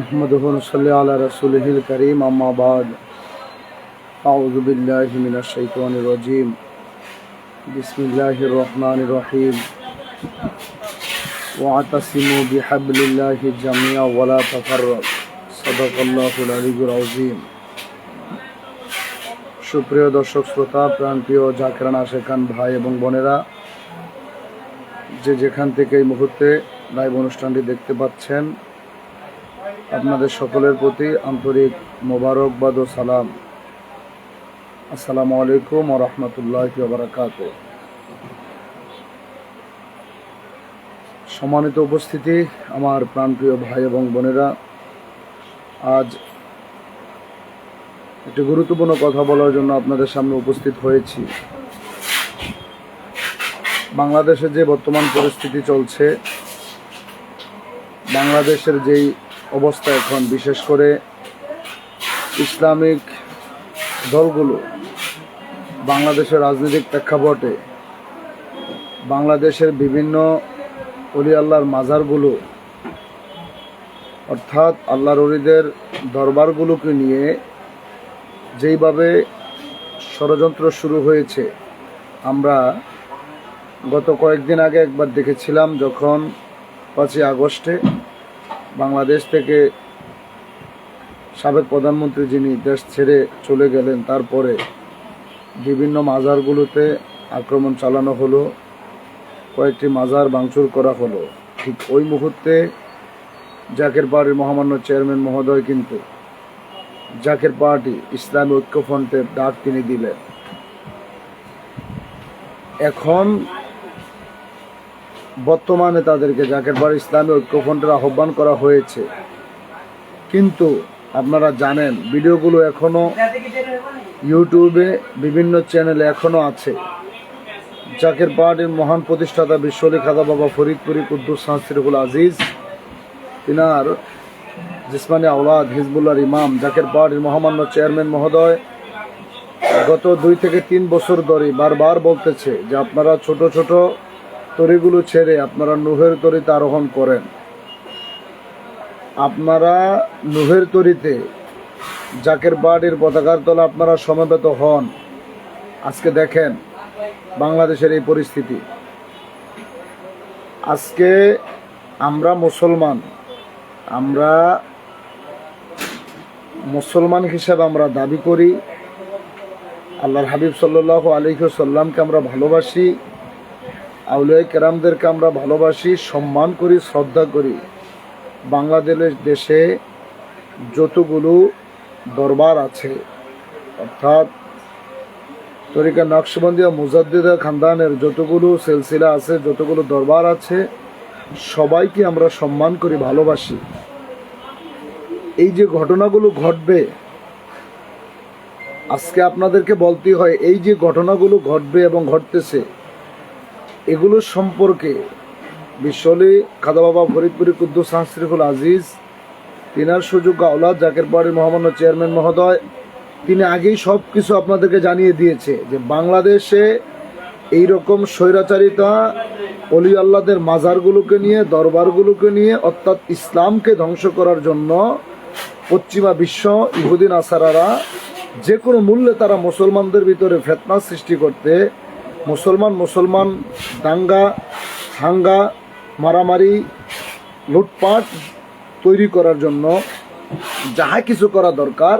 نحمده ونصلي على رسوله الكريم أما بعد أعوذ بالله من الشيطان الرجيم بسم الله الرحمن الرحيم واعتصموا بحبل الله جميعا ولا تفرق صدق الله العلي العظيم সুপ্রিয় দর্শক, শ্রোতা, প্রাণপ্রিয় জাকরান আশেখান ভাই এবং বোনেরা, যে যেখান থেকে এই মুহূর্তে লাইভ অনুষ্ঠানটি দেখতে পাচ্ছেন, আপনাদের সকলের প্রতি আন্তরিক মোবারকবাদ ও সালাম। আসসালামু আলাইকুম ও রহমতুল্লাহ বারাকাত সম্মানিত উপস্থিতি, আমার প্রাণপ্রিয় ভাই এবং বোনেরা, আজ একটি গুরুত্বপূর্ণ কথা বলার জন্য আপনাদের সামনে উপস্থিত হয়েছি। বাংলাদেশে যে বর্তমান পরিস্থিতি চলছে, বাংলাদেশের যেই অবস্থা এখন, বিশেষ করে ইসলামিক দলগুলো, বাংলাদেশের রাজনৈতিক প্রেক্ষাপটে, বাংলাদেশের বিভিন্ন অলি আল্লাহর মাজারগুলো, অর্থাৎ আল্লাহর অলিদের দরবারগুলোকে নিয়ে যেইভাবে ষড়যন্ত্র শুরু হয়েছে, আমরা গত কয়েকদিন আগে একবার দেখেছিলাম যখন পাঁচই আগস্টে বাংলাদেশ থেকে সাবেক প্রধানমন্ত্রী যিনি দেশ ছেড়ে চলে গেলেন, তারপরে বিভিন্ন মাজারগুলোতে আক্রমণ চালানো হলো, কয়েকটি মাজার ভাঙচুর করা হলো। ঠিক ওই মুহূর্তে জাকের পার্টির মহামান্য চেয়ারম্যান মহোদয় কিন্তু জাকের পার্টি ইসলামী ঐক্যফ্রন্টের ডাক তিনি দিলেন এখন বর্তমানে তাদেরকে জাকের পাড়ি ইসলামী ঐক্যফ্রন্টের আহ্বান করা হয়েছে। কিন্তু আপনারা জানেন, ভিডিওগুলো এখনও ইউটিউবে বিভিন্ন চ্যানেলে এখনও আছে। জাকের পার্টির মহান প্রতিষ্ঠাতা বিশ্বলি খাদা বাবা ফরিদপুরি কুদ্দুস সাহসিরুল আজিজ, তিনার জিসমানি আওলাদ হিজবুল্লাহর ইমাম, জাকের পাহাড়ের মহামান্য চেয়ারম্যান মহোদয়, গত দুই থেকে তিন বছর ধরে বারবার বলতেছে যে আপনারা ছোট ছোট তরিগুলো ছেড়ে আপনারা নুহের তরিতে আরোহণ করেন। আপনারা নুহের তরিতে জাকের বাড়ির পতাকার তলা আপনারা সমবেত হন। আজকে দেখেন বাংলাদেশের এই পরিস্থিতি। আজকে আমরা মুসলমান, আমরা মুসলমান হিসাবে আমরা দাবি করি, আল্লাহর হাবিব সাল্লাহ আলহি সাল্লামকে আমরা ভালোবাসি, আউলিয়া কেরামদেরকে আমরা ভালোবাসি, সম্মান করি, শ্রদ্ধা করি। বাংলাদেশের দেশে যতগুলো দরবার আছে, অর্থাৎ তরিকা নকশবন্দি ও মুজাদ্দিদা খানদানের যতগুলো সিলসিলা আছে, যতগুলো দরবার আছে, সবাইকে আমরা সম্মান করি, ভালোবাসি। এই যে ঘটনাগুলো ঘটবে, আজকে আপনাদেরকে বলতে হয়, এই যে ঘটনাগুলো ঘটবে এবং ঘটতেছে, এগুলো সম্পর্কে বিশ্বলি খাদা বাবা ফরিদপুরি কুদ্দুস সাহসরিফুল আজিজ, তিনার সুযোগ আওলাদ জাকের বাড়ির মহামান্য চেয়ারম্যান মহোদয়, তিনি আগেই সব কিছু আপনাদেরকে জানিয়ে দিয়েছে যে বাংলাদেশে এই রকম স্বৈরাচারিতা অলি আল্লাদের মাজারগুলোকে নিয়ে, দরবারগুলোকে নিয়ে, অর্থাৎ ইসলামকে ধ্বংস করার জন্য পশ্চিমা বিশ্ব ইহুদিন আসারারা যে কোনো মূল্যে তারা মুসলমানদের ভিতরে ফেতনা সৃষ্টি করতে, মুসলমান মুসলমান, দাঙ্গা, হাঙ্গা, মারামারি, লুটপাট তৈরি করার জন্য যাহা কিছু করা দরকার,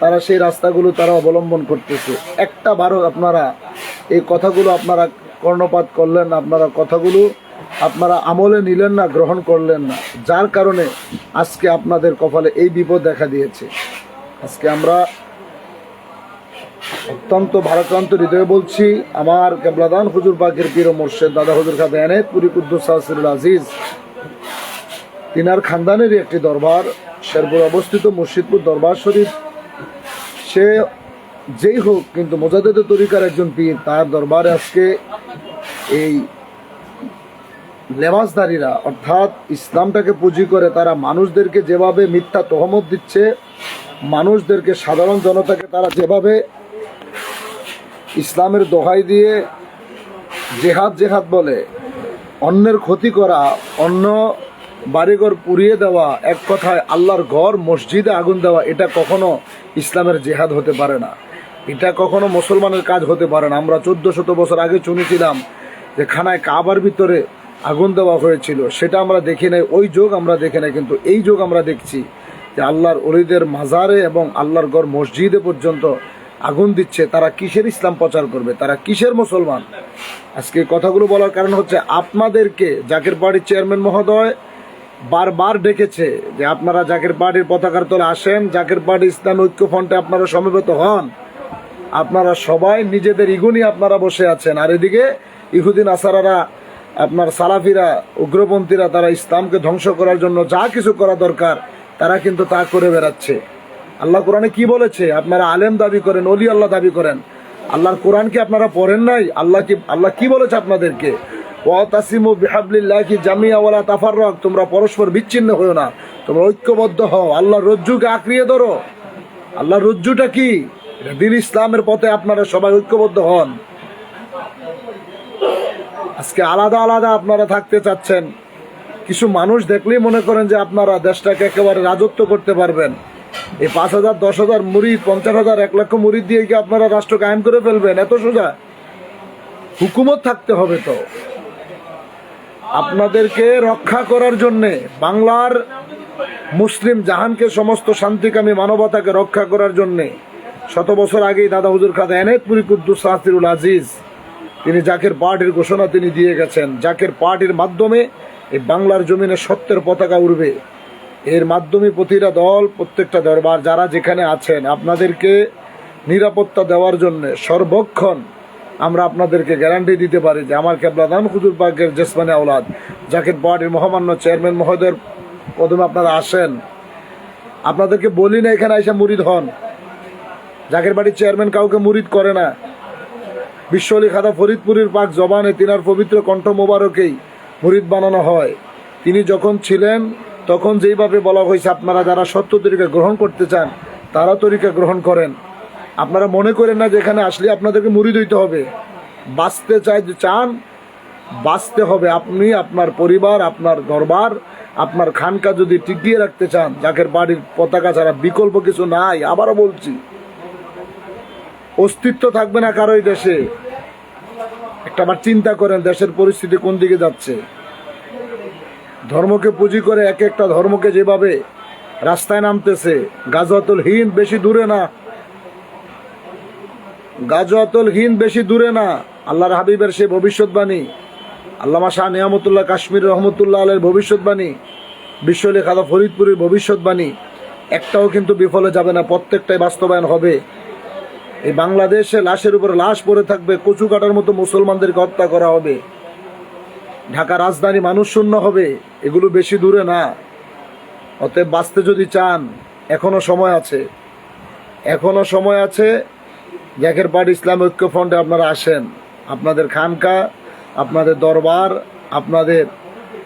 তারা সেই রাস্তাগুলো তারা অবলম্বন করতেছে। একটা বারো আপনারা এই কথাগুলো আপনারা কর্ণপাত করলেন, আপনারা কথাগুলো আপনারা আমলে নিলেন না, গ্রহণ করলেন না। যার কারণে আজকে আপনাদের কপালে এই বিপদ দেখা দিয়েছে। আজকে আমরা অত্যন্ত ভারাক্রান্ত হৃদয়ে বলছি, আমার কেবলাদান হুজুর পাকের পীর মোর্শেদ দাদা হুজুর খাদা এনায়ত পুরী কুদ্দুস সাহসিরুল আজিজ। তিনার খানদানেরই একটি দরবার, শেরপুর অবস্থিত মুর্শিদপুর দরবার শরীফ। সে যেই হোক, কিন্তু মোজাদেদ তরিকার একজন পীর, তার দরবারে আজকে এই লেবাসদারীরা অর্থাৎ ইসলামটাকে পুঁজি করে তারা মানুষদেরকে যেভাবে মিথ্যা তহমত দিচ্ছে, মানুষদেরকে সাধারণ জনতাকে তারা যেভাবে ইসলামের দোহাই দিয়ে জেহাদ জেহাদ বলে, অন্যের ক্ষতি করা, অন্য বাড়িঘর পুড়িয়ে দেওয়া, এক কথায় আল্লাহর ঘর মসজিদে আগুন দেওয়া, এটা কখনো ইসলামের জেহাদ হতে পারে না। এটা কখনো মুসলমানের কাজ হতে পারে না। আমরা চোদ্দ শত বছর আগে শুনেছিলাম যে খানায় কাবার ভিতরে আগুন দেওয়া হয়েছিল, সেটা আমরা দেখি নাই। ওই যোগ আমরা দেখি নাই, কিন্তু এই যোগ আমরা দেখছি যে আল্লাহর অলিদের মাজারে এবং আল্লাহর গড় মসজিদে পর্যন্ত আগুন দিচ্ছে। তারা কিসের ইসলাম প্রচার করবে? তারা কিসের মুসলমান? আজকে কথাগুলো বলার কারণ হচ্ছে আপনাদেরকে জাকের পার্টির চেয়ারম্যান মহোদয় বারবার ডেকেছে যে আপনারা জাকের পার্টির পতাকার তলে আসেন, জাকের পার্টি ইসলাম ঐক্য ফ্রন্টে আপনারা সমবেত হন। আপনারা সবাই নিজেদের ইগুনি আপনারা বসে আছেন। আর এদিকে ইহুদিন, আসারারা আপনার সালাফিরা, উগ্রপন্থীরা তারা ইসলামকে ধ্বংস করার জন্য যা কিছু করা দরকার, তারা কিন্তু তা করে বেড়াচ্ছে। আল্লাহ কোরআনে কি বলেছে? আপনারা আলেম দাবি করেন, অলি আল্লাহ দাবি করেন। আল্লাহর কোরআন কি আপনারা পড়েন নাই? আল্লাহ কি আল্লাহ কি বলেছে আপনাদেরকে? ওয়াতাসিমু বিহাবলিল্লাহি জামিয়া ওয়ালা তাফাররাক, তোমরা পরস্পর বিচ্ছিন্ন হও না। তোমরা ঐক্যবদ্ধ হও। আল্লাহর রজ্জুকে আঁকড়িয়ে ধরো। আল্লাহর রজ্জুটা কি? দিন ইসলামের পথে আপনারা সবাই ঐক্যবদ্ধ হন। আজকে আলাদা আলাদা আপনারা থাকতে চাচ্ছেন। কিছু মানুষ দেখলেই মনে করেন যে আপনারা দেশটাকে একেবারে রাজত্ব করতে পারবেন। এই পাঁচ হাজার, দশ হাজার মুড়ি, পঞ্চাশ হাজার, এক লক্ষ মুড়ি দিয়ে কি আপনারা রাষ্ট্র কায়েম করে ফেলবেন? এত সোজা। হুকুমত থাকতে হবে তো। আপনাদেরকে রক্ষা করার জন্যে বাংলার মুসলিম জাহানকে সমস্ত শান্তিকামী মানবতাকে রক্ষা করার জন্যে শত বছর আগেই দাদা হুজুর খাদা এনায়তপুরি কুদ্দুস সাহতিরুল আজিজ তিনি জাকের পার্টির ঘোষণা তিনি দিয়ে গেছেন। জাকের পার্টির মাধ্যমে এই বাংলার জমিনে সত্যের পতাকা উড়বে। এর মাধ্যমে প্রতিটা দল, প্রত্যেকটা দরবার, যারা যেখানে আছেন, আপনাদেরকে নিরাপত্তা দেওয়ার জন্য সর্বক্ষণ আমরা আপনাদেরকে গ্যারান্টি দিতে পারি যে আমার কেবলাদান হুজুর পাকের জেসমানে আওলাদ। জাকের পার্টির মহামান্য চেয়ারম্যান মহোদয়ের প্রথমে আপনারা আসেন। আপনাদেরকে বলি না এখানে এসে মুরিদ হন। জাকের বাড়ির চেয়ারম্যান কাউকে মুরিদ করে না। বিশ্বলি খাদা ফরিদপুরের পাক জবানে তিনার পবিত্র কণ্ঠ মোবারকেই মুরিদ বানানো হয়। তিনি যখন ছিলেন, তখন যেইভাবে বলা হয়েছে, আপনারা যারা সত্য তরিকা গ্রহণ করতে চান, তারা তরিকা গ্রহণ করেন। আপনারা মনে করেন না যে এখানে আসলে আপনাদেরকে মুরিদ হইতে হবে। বাঁচতে চাই, চান, বাঁচতে হবে। আপনি আপনার পরিবার, আপনার দরবার, আপনার খানকা যদি টিকিয়ে রাখতে চান জাকের বাড়ির পতাকা ছাড়া বিকল্প কিছু নাই, আবারও বলছি। অস্তিত্ব থাকবে না কারোই দেশে। একটা বার চিন্তা করেন, দেশের পরিস্থিতি কোন দিকে যাচ্ছে? ধর্মকে পুঁজি করে এক একটা ধর্মকে যেভাবে রাস্তায় নামতেছে গাজওয়াতুল হিন্দ বেশি দূরে না। গাজওয়াতুল হিন্দ বেশি দূরে না। আল্লাহর হাবিবের সে ভবিষ্যৎবাণী, আল্লামা শাহ নিয়ামতুল্লাহ কাশ্মীর রহমতুল্লাহ আলের ভবিষ্যৎবাণী বিশ্বলে খাদা ফরিদপুরের ভবিষ্যৎবাণী, একটাও কিন্তু বিফলে যাবে না, প্রত্যেকটাই বাস্তবায়ন হবে। এই বাংলাদেশে লাশের উপর লাশ পড়ে থাকবে কচু কাটার মতো মুসলমানদেরকে হত্যা করা হবে। ঢাকা রাজধানী মানুষ শূন্য হবে, এগুলো বেশি দূরে না। অতএব বাঁচতে যদি চান, এখনও সময় আছে। এখনও সময় আছে জ্যাকের পাট ইসলাম ঐক্য ফ্রন্টে আপনারা আসেন। আপনাদের খানকা, আপনাদের দরবার, আপনাদের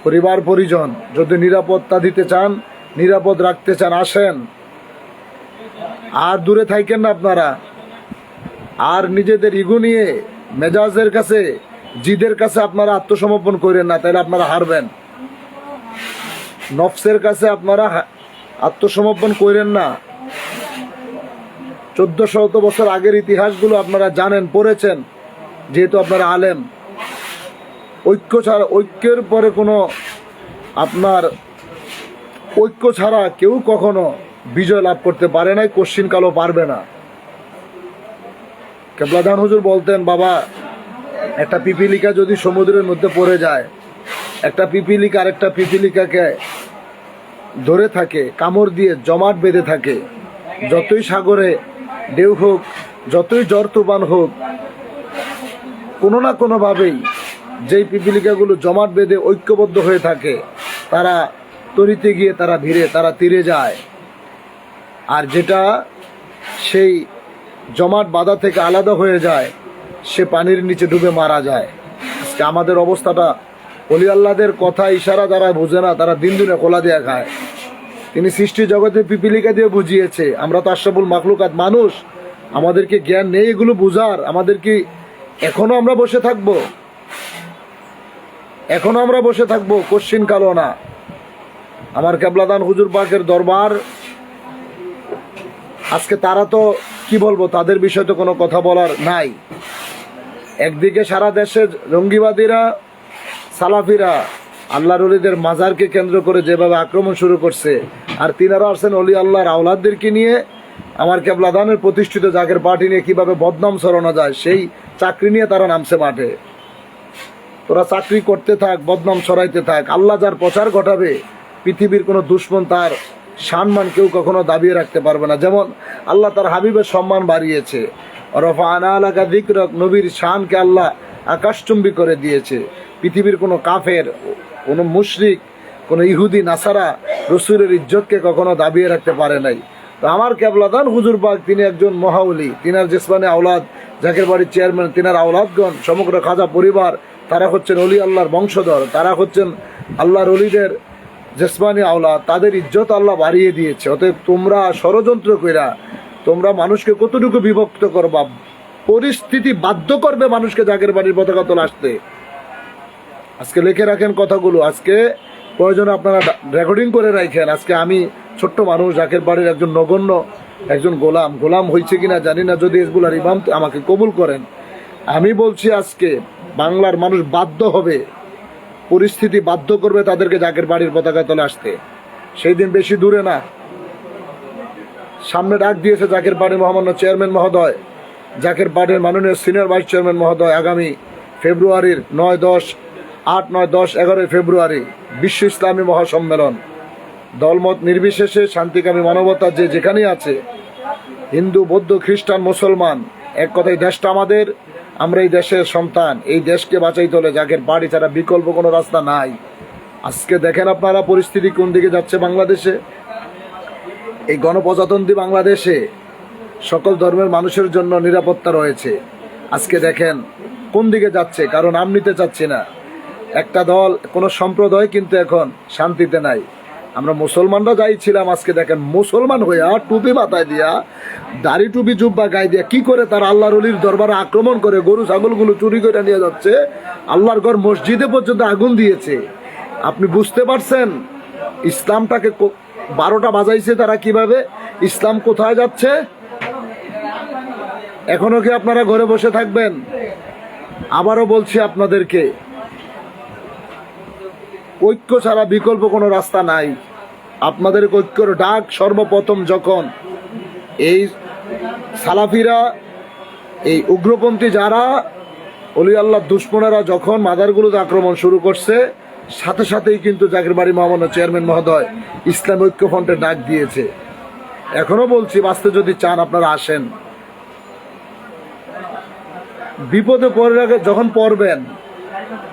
পরিবার, পরিজন যদি নিরাপত্তা দিতে চান, নিরাপদ রাখতে চান, আসেন। আর দূরে থাকেন না আপনারা। আর নিজেদের ইগো নিয়ে মেজাজের কাছে, জিদের কাছে আপনারা আত্মসমর্পণ করেন না, তাহলে আপনারা হারবেন। নফসের কাছে আপনারা আত্মসমর্পণ করেন না। চোদ্দ শত বছর আগের ইতিহাসগুলো আপনারা জানেন, পড়েছেন, যেহেতু আপনারা আলেম। ঐক্য ছাড়া, ঐক্যের পরে কোনো আপনার ঐক্য ছাড়া কেউ কখনো বিজয় লাভ করতে পারে নাই কোশ্চিন কালো পারবে না। কেবলাদান হুজুর বলতেন, বাবা, একটা পিপিলিকা যদি সমুদ্রের মধ্যে পড়ে যায়, একটা পিপিলিকা আরেকটা পিপিলিকাকে ধরে থাকে, কামড় দিয়ে জমাট বেঁধে থাকে, যতই সাগরে ঢেউ হোক, যতই জ্বর তুফান হোক, কোনো না কোনোভাবেই যেই পিপিলিকাগুলো জমাট বেঁধে ঐক্যবদ্ধ হয়ে থাকে, তারা তরিতে গিয়ে তারা ভিড়ে, তারা তীরে যায়। আর যেটা সেই জমাট বাধা থেকে আলাদা হয়ে যায়, সে পানির নিচে ডুবে মারা যায়। আজকে আমাদের অবস্থাটা অলি আল্লাদের কথা ইশারা যারা বোঝে না, তারা দিন দিনে কোলা দেয়া খায়। তিনি সৃষ্টি জগতে পিপিলিকা দিয়ে বুঝিয়েছে, আমরা তো আশরাফুল মাখলুকাত মানুষ আমাদেরকে জ্ঞান নেই এগুলো বুঝার? আমাদের কি এখনও আমরা বসে থাকব? এখনও আমরা বসে থাকব? কোশ্চিন কালো না। আমার কেবলাদান হুজুর পাকের দরবার, আজকে তারা তো কি বলব, তাদের বিষয়ে তো কোনো কথা বলার নাই। একদিকে সারা দেশে জঙ্গিবাদীরা, সালাফিরা আল্লাহ রলিদের মাজারকে কেন্দ্র করে যেভাবে আক্রমণ শুরু করছে, আর তিনারা আসছেন অলি আল্লাহর আওলাদদেরকে নিয়ে আমার কেবলাদানের প্রতিষ্ঠিত জাগের পার্টি নিয়ে কীভাবে বদনাম সরানো যায়, সেই চাকরি নিয়ে তারা নামছে মাঠে। তোরা চাকরি করতে থাক, বদনাম সরাইতে থাক, আল্লাহ যার প্রচার ঘটাবে, পৃথিবীর কোনো দুশ্মন তার সম্মান কেউ কখনো দাবিয়ে রাখতে পারবে না। যেমন আল্লাহ তার হাবিবের সম্মান বাড়িয়েছে। রফা আনা দিকরক নবীর শানকে আল্লাহ আকাশচুম্বী করে দিয়েছে। পৃথিবীর কোনো কাফের, কোনো মুশরিক, কোনো ইহুদি, নাসারা রসুলের ইজ্জতকে কখনো দাবিয়ে রাখতে পারে নাই। তো আমার কেবলাদান হুজুর বাগ তিনি একজন মহাউলি। তিনার জেসমানে আওলাদ জাকের বাড়ির চেয়ারম্যান, তিনার আওলাদগণ, সমগ্র খাজা পরিবার, তারা হচ্ছেন অলি আল্লাহর বংশধর। তারা হচ্ছেন আল্লাহর অলিদের জেসমানি আওলা তাদের ইজ্জত আল্লাহ বাড়িয়ে দিয়েছে। অতএব তোমরা ষড়যন্ত্র কইরা, তোমরা মানুষকে কতটুকু বিভক্ত করবা, পরিস্থিতি বাধ্য করবে মানুষকে জাগের বাড়ির পতাকা তোলা আসতে। আজকে লিখে রাখেন কথাগুলো। আজকে প্রয়োজনে আপনারা রেকর্ডিং করে রাখেন। আজকে আমি ছোট্ট মানুষ, জাকের বাড়ির একজন নগণ্য, একজন গোলাম। গোলাম হয়েছে কিনা জানি না, যদি এসবুলার ইমাম আমাকে কবুল করেন। আমি বলছি আজকে বাংলার মানুষ বাধ্য হবে পরিস্থিতি বাধ্য করবে তাদেরকে জাকের বাড়ির পতাকা তলে আসতে। সেই দিন বেশি দূরে না। সামনে ডাক দিয়েছে জাকের বাড়ির মহামান্য চেয়ারম্যান মহোদয়। জাকের বাড়ির মাননীয় সিনিয়র ভাইস চেয়ারম্যান মহোদয় আগামী ফেব্রুয়ারির নয় দশ, আট, নয় দশ, এগারোই ফেব্রুয়ারি বিশ্ব ইসলামী মহাসম্মেলন। দলমত নির্বিশেষে শান্তিকামী মানবতা যে যেখানেই আছে, হিন্দু, বৌদ্ধ, খ্রিস্টান, মুসলমান, এক কথায় দেশটা আমাদের আমরা এই দেশের সন্তান, এই দেশকে বাঁচাইতে হলে জাগের বাড়ি ছাড়া বিকল্প কোনো রাস্তা নাই। আজকে দেখেন আপনারা পরিস্থিতি কোন দিকে যাচ্ছে বাংলাদেশে? এই গণপ্রজাতন্ত্রী বাংলাদেশে সকল ধর্মের মানুষের জন্য নিরাপত্তা রয়েছে। আজকে দেখেন কোন দিকে যাচ্ছে, কারণ নাম নিতে চাচ্ছি না। একটা দল, কোনো সম্প্রদায় কিন্তু এখন শান্তিতে নাই। আমরা মুসলমানরা যাই ছিলাম, আজকে দেখেন মুসলমান হইয়া টুপি মাথায় দিয়া, দাড়ি টুপি জুব্বা গায়ে দিয়া কি করে তার আল্লাহর অলির দরবারে আক্রমণ করে গরু, ছাগলগুলো চুরি করে নিয়ে যাচ্ছে, আল্লাহর ঘর মসজিদে পর্যন্ত আগুন দিয়েছে। আপনি বুঝতে পারছেন ইসলামটাকে বারোটা বাজাইছে তারা কীভাবে? ইসলাম কোথায় যাচ্ছে? এখনও কি আপনারা ঘরে বসে থাকবেন? আবারও বলছি আপনাদেরকে ঐক্য ছাড়া বিকল্প কোনো রাস্তা নাই। আপনাদের ঐক্যর ডাক সর্বপ্রথম যখন এই সালাফিরা, এই উগ্রপন্থী যারা, অলি আল্লাহ দুশ্মনেরা যখন মাদারগুলোতে আক্রমণ শুরু করছে, সাথে সাথেই কিন্তু জাকির বাড়ি মহামান্য চেয়ারম্যান মহোদয় ইসলাম ঐক্য ফ্রন্টের ডাক দিয়েছে। এখনও বলছি, বাঁচতে যদি চান আপনারা আসেন। বিপদে পড়ে যখন পড়বেন,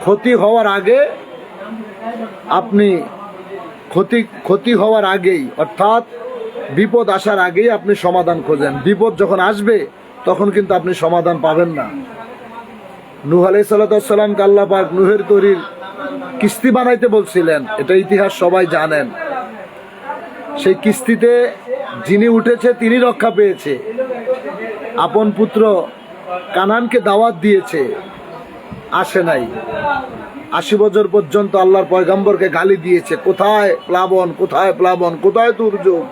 ক্ষতি হওয়ার আগে আপনি ক্ষতি ক্ষতি হওয়ার আগেই, অর্থাৎ বিপদ আসার আগেই আপনি সমাধান খোঁজেন। বিপদ যখন আসবে, তখন কিন্তু আপনি সমাধান পাবেন না। নুহ আলাই সাল্লামকে আল্লাহ নুহের তৈরির কিস্তি বানাইতে বলছিলেন। এটা ইতিহাস সবাই জানেন। সেই কিস্তিতে যিনি উঠেছে, তিনি রক্ষা পেয়েছে। আপন পুত্র কানানকে দাওয়াত দিয়েছে। আসে নাই। আশি বছর পর্যন্ত আল্লাহর পয়গাম্বরকে গালি দিয়েছে। কোথায় প্লাবন কোথায় প্লাবন, কোথায় দুর্যোগ?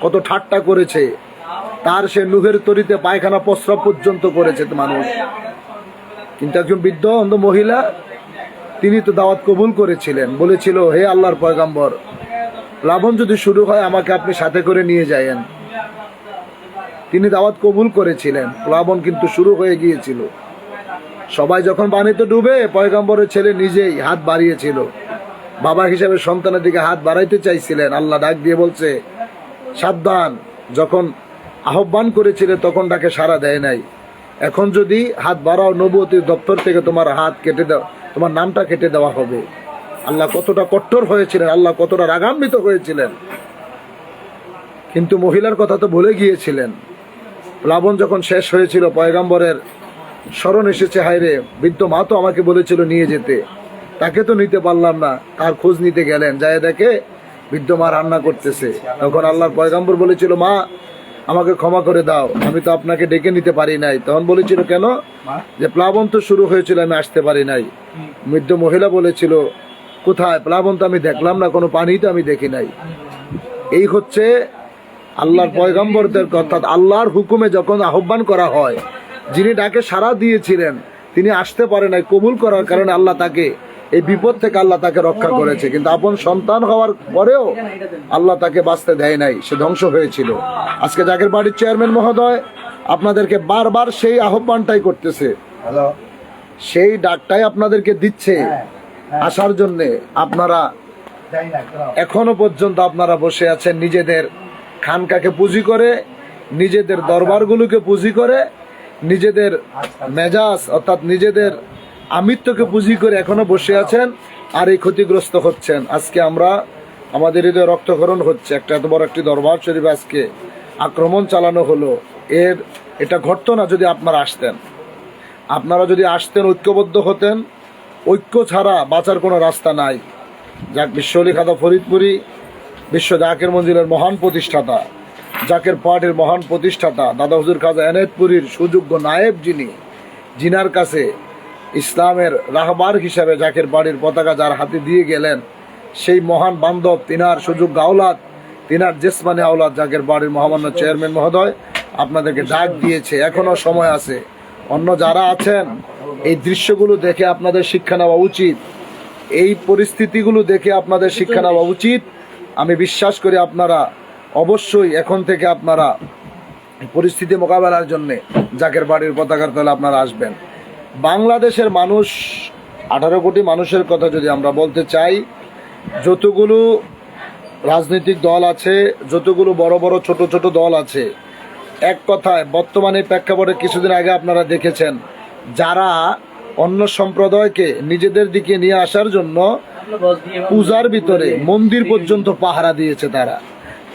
কত ঠাট্টা করেছে। তার সে নুহের তরিতে পায়খানা প্রস্রাব পর্যন্ত করেছে মানুষ। কিন্তু একজন বৃদ্ধ, অন্ধ মহিলা, তিনি তো দাওয়াত কবুল করেছিলেন। বলেছিল, হে আল্লাহর পয়গাম্বর, প্লাবন যদি শুরু হয়, আমাকে আপনি সাথে করে নিয়ে যায়েন। তিনি দাওয়াত কবুল করেছিলেন। প্লাবন কিন্তু শুরু হয়ে গিয়েছিল। সবাই যখন পানিতে ডুবে পয়গম্বরের ছেলে নিজেই হাত বাড়িয়েছিল। বাবা হিসাবে সন্তানের দিকে হাত বাড়াইতে চাইছিলেন। আল্লাহ ডাক দিয়ে বলছে, সাবধান, যখন আহ্বান করেছিলে তখন তাকে সাড়া দেয় নাই। এখন যদি হাত বাড়াও নবতির দপ্তর থেকে তোমার হাত কেটে দাও, তোমার নামটা কেটে দেওয়া হবে। আল্লাহ কতটা কঠোর হয়েছিলেন, আল্লাহ কতটা রাগান্বিত হয়েছিলেন। কিন্তু মহিলার কথা তো ভুলে গিয়েছিলেন। প্লাবন যখন শেষ হয়েছিল, পয়গাম্বরের স্মরণ এসেছে হায়রে বৃদ্ধ মা তো আমাকে বলেছিল নিয়ে যেতে। তাকে তো নিতে পারলাম না। তার খোঁজ নিতে গেলেন? যায় দেখে বৃদ্ধ মা রান্না করতেছে। তখন আল্লাহর পয়গাম্বর বলেছিল মা আমাকে ক্ষমা করে দাও। আমি তো আপনাকে ডেকে নিতে পারি নাই। তখন বলেছিল কেন? যে প্লাবন তো শুরু হয়েছিল আমি আসতে পারি নাই। বৃদ্ধ মহিলা বলেছিল কোথায়? প্লাবন তো আমি দেখলাম না কোনো পানি তো আমি দেখি নাই। এই হচ্ছে আল্লাহর পয়গম্বরদের অর্থাৎ আল্লাহর হুকুমে যখন আহ্বান করা হয় যিনি ডাকে সাড়া দিয়েছিলেন তিনি আসতে পারে নাই কবুল করার কারণে আল্লাহ তাকে এই বিপদ থেকে আল্লাহ তাকে রক্ষা করেছে। কিন্তু আপন সন্তান হওয়ার পরেও আল্লাহ তাকে বাঁচতে দেয় নাই সে ধ্বংস হয়েছিল। আজকে জাকের বাড়ির চেয়ারম্যান মহোদয় আপনাদেরকে বারবার সেই আহ্বানটাই করতেছে। সেই ডাকটাই আপনাদেরকে দিচ্ছে আসার জন্যে আপনারা এখনও পর্যন্ত আপনারা বসে আছেন নিজেদের খানকাকে পুঁজি করে নিজেদের দরবারগুলোকে পুঁজি করে নিজেদের মেজাজ অর্থাৎ নিজেদের আমিত্বকে পুঁজি করে এখনও বসে আছেন আর এই ক্ষতিগ্রস্ত হচ্ছেন। আজকে আমরা আমাদের হৃদয় রক্তক্ষরণ হচ্ছে। একটা এত বড় একটি দরবার শরীফ আজকে আক্রমণ চালানো হলো। এর, এটা ঘটতো না যদি আপনারা আসতেন। আপনারা যদি আসতেন, ঐক্যবদ্ধ হতেন, ঐক্য ছাড়া বাঁচার কোনো রাস্তা নাই। যাক বিশ্বলি খাতা ফরিদপুরি, বিশ্ব জাকের মঞ্জিলের মহান প্রতিষ্ঠাতা। জাকের পাহাড়ের মহান প্রতিষ্ঠাতা দাদা হুজুর খাজা এনায়তপুরীর সুযোগ্য নায়েব যিনি জিনার কাছে ইসলামের রাহবার হিসাবে জাকের বাড়ির পতাকা যার হাতে দিয়ে গেলেন, সেই মহান বান্ধব, তিনার সুযোগ্য আওলাদ, তিনার জেসমানে আওলাদ জাকের বাড়ির মহামান্য চেয়ারম্যান মহোদয়, আপনাদেরকে ডাক দিয়েছে। এখনও সময় আছে। অন্য যারা আছেন, এই দৃশ্যগুলো দেখে আপনাদের শিক্ষা নেওয়া উচিত। এই পরিস্থিতিগুলো দেখে আপনাদের শিক্ষা নেওয়া উচিত। আমি বিশ্বাস করি আপনারা অবশ্যই এখন থেকে আপনারা পরিস্থিতি মোকাবেলার জন্য জাকের বাড়ির পতাকার তলে আপনারা আসবেন। বাংলাদেশের মানুষ, আঠারো কোটি মানুষের কথা যদি আমরা বলতে চাই, যতগুলো রাজনৈতিক দল আছে, যতগুলো বড় বড় ছোট ছোট দল আছে, এক কথায় বর্তমানে প্রেক্ষাপটে কিছুদিন আগে আপনারা দেখেছেন, যারা অন্য সম্প্রদায়কে নিজেদের দিকে নিয়ে আসার জন্য পূজার ভিতরে মন্দির পর্যন্ত পাহারা দিয়েছে তারা।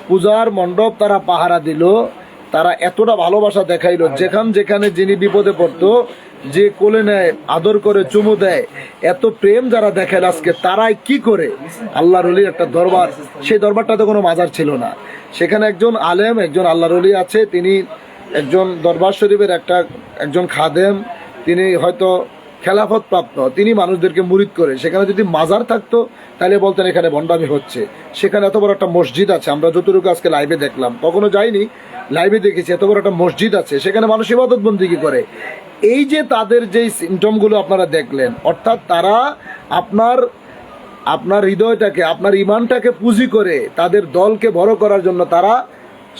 পূজার মণ্ডপ তারা পাহারা দিল, তারা এতটা ভালোবাসা দেখাইলো, যেখান যেখানে যিনি বিপদে পড়তো, যে কোলে নেয়, আদর করে, চুমু দেয়, এত প্রেম যারা দেখায় আজকে, তারাই কি করে? আল্লাহর অলির একটা দরবার, সেই দরবারটাতে কোনো মাজার ছিল না। সেখানে একজন আলেম, একজন আল্লাহর অলি আছে, তিনি একজন দরবার শরীফের একটা, একজন খাদেম, তিনি হয়তো খেলাফত প্রাপ্ত, তিনি মানুষদেরকে মুরিদ করে। সেখানে যদি মাজার থাকতো, তাহলে বলতেন এখানে বন্ডামি হচ্ছে। সেখানে এত বড় একটা মসজিদ আছে, আমরা যতটুকু আজকে লাইভে দেখলাম। কখনো যাইনি লাইভে দেখেছি, এত বড় একটা মসজিদ আছে, সেখানে মানুষ ইবাদত বন্দিগি করে? এই যে তাদের যেই সিমটমগুলো আপনারা দেখলেন, অর্থাৎ তারা আপনার আপনার হৃদয়টাকে, আপনার ইমানটাকে পুঁজি করে তাদের দলকে বড় করার জন্য তারা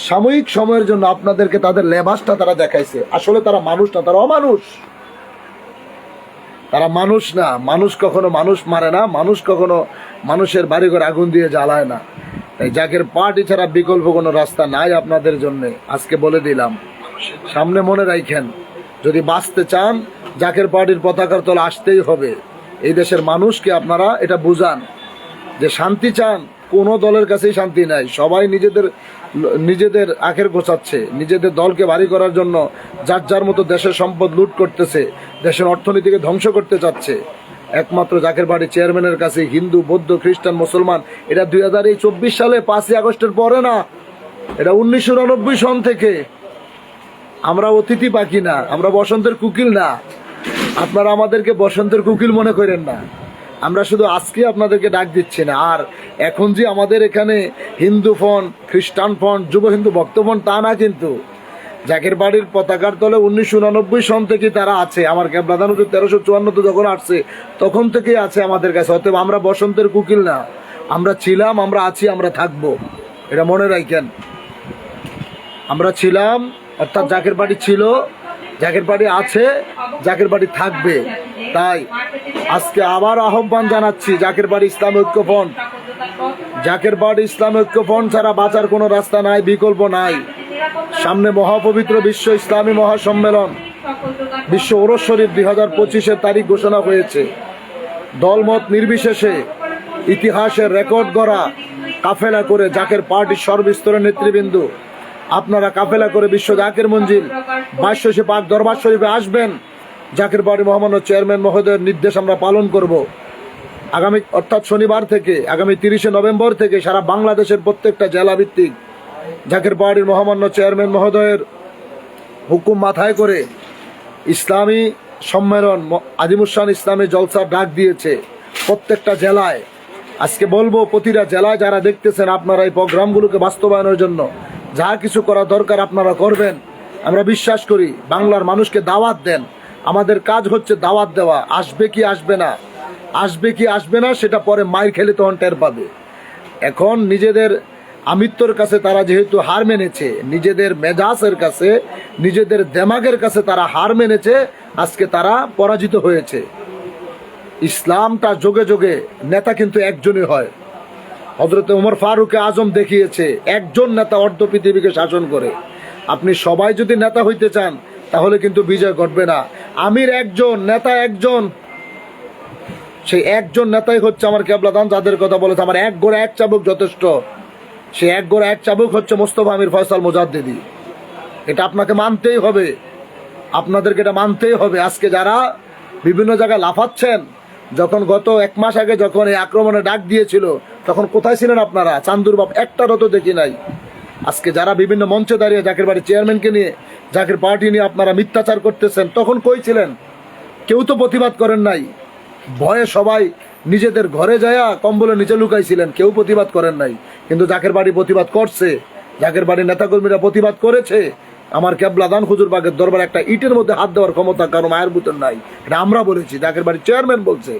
সাময়িক সময়ের জন্য আপনাদেরকে তাদের লেবাসটা তারা দেখাইছে। আসলে তারা মানুষ না, তারা অমানুষ। তারা মানুষ না। মানুষ কখনো মানুষ মারে না, মানুষ কখনো মানুষের বাড়িঘর আগুন দিয়ে জ্বালায় না। তাই জাকের পার্টি ছাড়া বিকল্প কোনো রাস্তা নাই আপনাদের জন্য, আজকে বলে দিলাম। সামনে মনে রাখেন, যদি বাঁচতে চান, জাকের পার্টির পতাকার তলে আসতেই হবে। এই দেশের মানুষকে আপনারা এটা বুঝান, যে শান্তি চান, কোনো দলের কাছেই শান্তি নাই। সবাই নিজেদের নিজেদের আখের গোছাচ্ছে, নিজেদের দলকে ভারী করার জন্য যার যার মতো দেশের সম্পদ লুট করতেছে, দেশের অর্থনীতিকে ধ্বংস করতে চাচ্ছে। একমাত্র জাকের বাড়ি চেয়ারম্যানের কাছে হিন্দু, বৌদ্ধ, খ্রিস্টান, মুসলমান, এটা দুই হাজার চব্বিশ সালে পাঁচই আগস্টের পরে না, এটা উনিশশো উননব্বই সন থেকে। আমরা অতিথি পাখি না, আমরা বসন্তের কুকিল না। আপনারা আমাদেরকে বসন্তের কুকিল মনে করেন না। আমরা শুধু আজকে আপনাদেরকে ডাক দিচ্ছি না আর এখন যে আমাদের এখানে হিন্দু ফন খ্রিস্টান ফন যুব হিন্দু ভক্ত ফন তা না কিন্তু। জাকের বাড়ির পতাকার তলে উনিশশো উনানব্বই সন থেকে তারা আছে। আমার ক্যাবলাদান হচ্ছে তেরোশো চুয়ান্নতে যখন আসছে তখন থেকেই আছে আমাদের কাছে। অতএব আমরা বসন্তের কুকিল না। আমরা ছিলাম আমরা আছি আমরা থাকব। এটা মনে রাখেন। আমরা ছিলাম অর্থাৎ জাকের বাড়ি ছিল জাকের বাড়ি আছে জাকের বাড়ি থাকবে। তাই আজকে আবার আহ্বান জানাচ্ছি জাকের বাড়ি ইসলাম ঐক্য ফ্রন্ট জাকের বাড়ি ইসলাম ঐক্য ফ্রন্ট ছাড়া বাঁচার কোনো রাস্তা নাই, বিকল্প নাই। সামনে মহাপবিত্র বিশ্ব ইসলামী মহাসম্মেলন। বিশ্ব ওরস শরীফ দুই হাজার পঁচিশের তারিখ ঘোষণা হয়েছে। দলমত নির্বিশেষে ইতিহাসের রেকর্ড গড়া কাফেলা করে জাকের পার্টির সর্বস্তরের নেতৃবৃন্দ আপনারা কাফেলা করে বিশ্ব জাকের মঞ্জিল, বাইশে পাক দরবার শরীফে আসবেন। জাকের বাড়ি মোহাম্মদ চেয়ারম্যান মহোদয়ের নির্দেশ আমরা পালন করব। আগামী, অর্থাৎ শনিবার থেকে, আগামী তিরিশে নভেম্বর থেকে সারা বাংলাদেশের প্রত্যেকটা জেলা ভিত্তিক জাকের পাহাড়ির মহামান্য চেয়ারম্যান মহোদয়ের হুকুম মাথায় করে ইসলামী সম্মেলন আজিমুসান ইসলামী জলসা ডাক দিয়েছে প্রত্যেকটা জেলায়। আজকে বলব প্রতিটা জেলায় যারা দেখতেছেন আপনারা এই প্রোগ্রামগুলোকে বাস্তবায়নের জন্য যা কিছু করা দরকার আপনারা করবেন। আমরা বিশ্বাস করি বাংলার মানুষকে দাওয়াত দেন। আমাদের কাজ হচ্ছে দাওয়াত দেওয়া। আসবে কি আসবে না? আসবে কি আসবে না সেটা পরে মায়ের খেলে তখন টের পাবে। এখন নিজেদের আমিত্বর কাছে তারা যেহেতু হার মেনেছে, নিজেদের মেজাজের কাছে, নিজেদের দেমাগের কাছে তারা হার মেনেছে, আজকে তারা পরাজিত হয়েছে। ইসলামটা যোগে যোগে নেতা কিন্তু একজনই হয়। হজরত উমর ফারুকে আজম দেখিয়েছে, একজন নেতা অর্ধ পৃথিবীকে শাসন করে। আপনি সবাই যদি নেতা হইতে চান, তাহলে কিন্তু বিজয় ঘটবে না। আমির একজন, নেতা একজন। সেই একজন নেতাই হচ্ছে আমার কেবলাদান, যাদের কথা বলেছে, আমার এক গোড়া এক চাবুক যথেষ্ট। সে এক গোড়া এক চাবুক হচ্ছে মোস্তফা আমির ফয়সাল মোজাদ্দেদি। এটা আপনাকে মানতেই হবে। আপনাদেরকে এটা মানতেই হবে। আজকে যারা বিভিন্ন জায়গায় লাফাচ্ছেন, যখন গত এক মাস আগে যখন এই আক্রমণে ডাক দিয়েছিল তখন কোথায় ছিলেন আপনারা? চান্দুর বাপ, একটারও তো দেখি নাই। আজকে যারা বিভিন্ন মঞ্চে দাঁড়িয়ে জাকের বাড়ির চেয়ারম্যানকে নিয়ে, জাকের পার্টি নিয়ে আপনারা মিথ্যাচার করতেছেন, তখন কই ছিলেন? কেউ তো প্রতিবাদ করেন নাই। ভয়ে সবাই নিজেদের ঘরে যায়া কম্বলের নিচে লুকাইছিলেন, কেউ প্রতিবাদ করেন নাই। কিন্তু জাকের বাড়ি প্রতিবাদ করছে। জাকের বাড়ির নেতাকর্মীরা প্রতিবাদ করেছে। আমার ক্যাবলা দান হুজুর বাগের দরবার একটা ইটের মধ্যে হাত দেওয়ার ক্ষমতা কারও মায়ের বুতন নাই। এটা আমরা বলেছি, জাকের বাড়ির চেয়ারম্যান বলছে।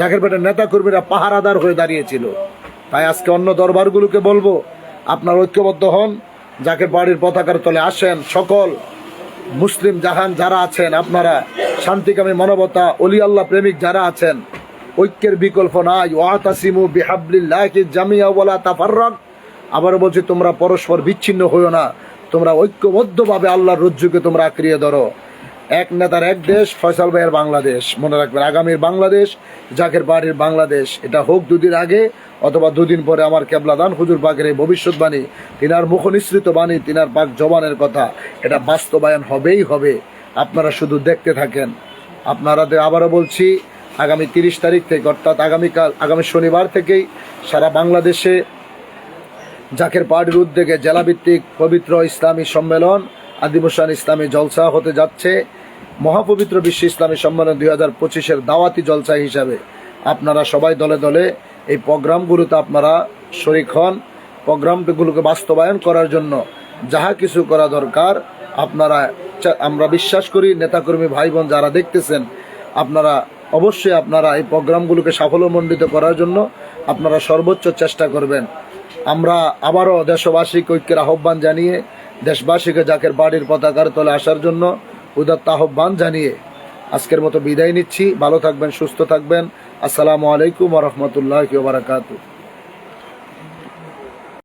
জাকের বাড়ির নেতাকর্মীরা পাহারাদার হয়ে দাঁড়িয়েছিল। তাই আজকে অন্য দরবারগুলোকে বলব, আপনার ঐক্যবদ্ধ হন, যাকে বাড়ির পতাকার তলে আসেন, সকল মুসলিম জাহান যারা আছেন, আপনারা শান্তিকামী মানবতা, অলি আল্লাহ প্রেমিক যারা আছেন, ঐক্যের বিকল্প নাই। ওয়াতাসিমু বিহাবলিল্লাহি জামিয়া ওয়ালা তাফাররাক। আবার বলছি, তোমরা পরস্পর বিচ্ছিন্ন হইও না, তোমরা ঐক্যবদ্ধভাবে আল্লাহর রজ্জুকে তোমরা আঁকড়িয়ে ধরো। এক নেতার এক দেশ, ফয়সাল ভাইয়ের বাংলাদেশ। মনে রাখবেন, আগামীর বাংলাদেশ, জাকের বাড়ির বাংলাদেশ। এটা হোক দুদিন আগে অথবা দুদিন পরে আমার কেবলাদান হুজুর পাকের এই ভবিষ্যৎবাণী, তিনার মুখ নিঃসৃত বাণী, তিনার পাক জবানের কথা, এটা বাস্তবায়ন হবেই হবে। আপনারা শুধু দেখতে থাকেন। আপনারা আবারও বলছি, আগামী তিরিশ তারিখ থেকে, অর্থাৎ আগামীকাল, আগামী শনিবার থেকেই সারা বাংলাদেশে জাকের পার্টির উদ্যোগে জেলাভিত্তিক পবিত্র ইসলামী সম্মেলন আদিমুসান ইসলামী জলসা হতে যাচ্ছে। মহাপবিত্র বিশ্ব ইসলামী সম্মেলন দুই হাজার পঁচিশের দাওয়াতি জলসা হিসাবে আপনারা সবাই দলে দলে এই প্রোগ্রামগুলোতে আপনারা শরিক হন। প্রোগ্রামগুলোকে বাস্তবায়ন করার জন্য যাহা কিছু করা দরকার, আপনারা আমরা বিশ্বাস করি, নেতাকর্মী ভাই বোন যারা দেখতেছেন, আপনারা অবশ্যই আপনারা এই প্রোগ্রামগুলোকে সাফল্যমণ্ডিত করার জন্য আপনারা সর্বোচ্চ চেষ্টা করবেন। আমরা আবারও দেশবাসীকে ঐক্যের আহ্বান জানিয়ে দেশবাসীকে জাকের বাড়ির পতাকার তলে আসার জন্য উদাত্ত আহ্বান জানিয়ে আজকের মতো বিদায় নিচ্ছি। ভালো থাকবেন, সুস্থ থাকবেন। আসসালামু আলাইকুম রহমতুল্লাহ বারাকাতু